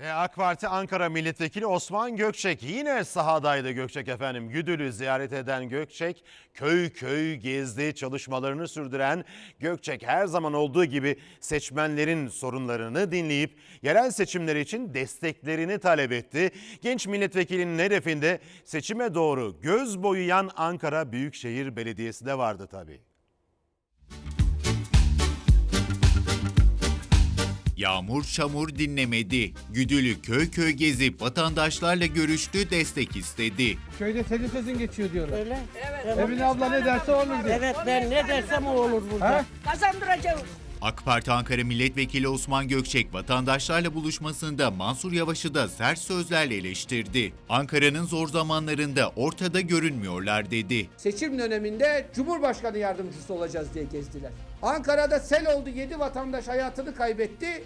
Ve AK Parti Ankara Milletvekili Osman Gökçek yine sahadaydı Gökçek efendim. Güdül'ü ziyaret eden Gökçek köy köy gezdi çalışmalarını sürdüren Gökçek her zaman olduğu gibi seçmenlerin sorunlarını dinleyip yerel seçimler için desteklerini talep etti. Genç milletvekilinin hedefinde seçime doğru göz boyayan Ankara Büyükşehir Belediyesi de vardı tabii. Yağmur çamur dinlemedi. Güdülü köy köy gezip vatandaşlarla görüştü, destek istedi. Köyde senin sesin geçiyor diyorlar. Öyle. Emine abla ne derse olur diyor. Evet ben ne dersem o olur burada. Ha? Kazandıracağız. AK Parti Ankara Milletvekili Osman Gökçek vatandaşlarla buluşmasında Mansur Yavaş'ı da sert sözlerle eleştirdi. Ankara'nın zor zamanlarında ortada görünmüyorlar dedi. seçim döneminde Cumhurbaşkanı yardımcısı olacağız diye gezdiler. Ankara'da sel oldu 7 vatandaş hayatını kaybetti.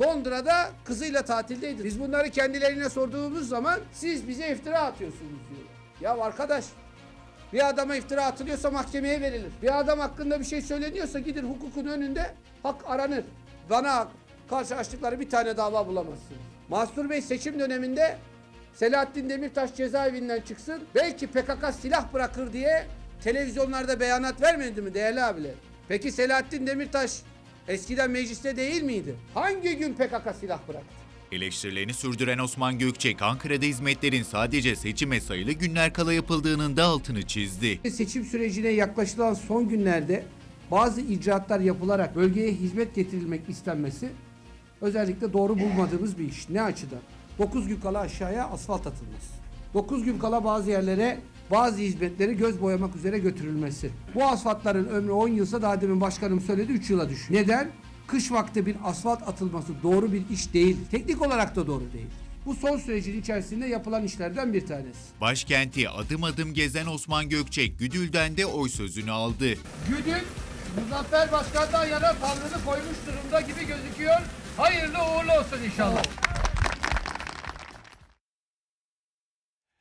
Londra'da kızıyla tatildeydi. Biz bunları kendilerine sorduğumuz zaman siz bize iftira atıyorsunuz diyor. Ya arkadaş bir adama iftira atılıyorsa mahkemeye verilir. Bir adam hakkında bir şey söyleniyorsa gidin hukukun önünde hak aranır. Bana karşı açtıkları bir tane dava bulamazsınız. Mahsur Bey seçim döneminde Selahattin Demirtaş cezaevinden çıksın. Belki PKK silah bırakır diye televizyonlarda beyanat vermedi mi değerli abiler? Peki Selahattin Demirtaş eskiden mecliste değil miydi? Hangi gün PKK silah bıraktı? Eleştirilerini sürdüren Osman Gökçek, Ankara'da hizmetlerin sadece seçime sayılı günler kala yapıldığının da altını çizdi. Seçim sürecine yaklaşılan son günlerde bazı icraatlar yapılarak bölgeye hizmet getirilmek istenmesi özellikle doğru bulmadığımız bir iş. Ne açıdan? 9 gün kala aşağıya asfalt atılması. 9 gün kala bazı yerlere bazı hizmetleri göz boyamak üzere götürülmesi. Bu asfaltların ömrü 10 yılsa daha demin başkanım söyledi 3 yıla düşüyor. Neden? Kış vakti bir asfalt atılması doğru bir iş değil. Teknik olarak da doğru değil. Bu son sürecin içerisinde yapılan işlerden bir tanesi. Başkenti adım adım gezen Osman Gökçek, Güdül'den de oy sözünü aldı. Güdül Muzaffer Başkan'dan yana tavrını koymuş durumda gibi gözüküyor. Hayırlı uğurlu olsun inşallah.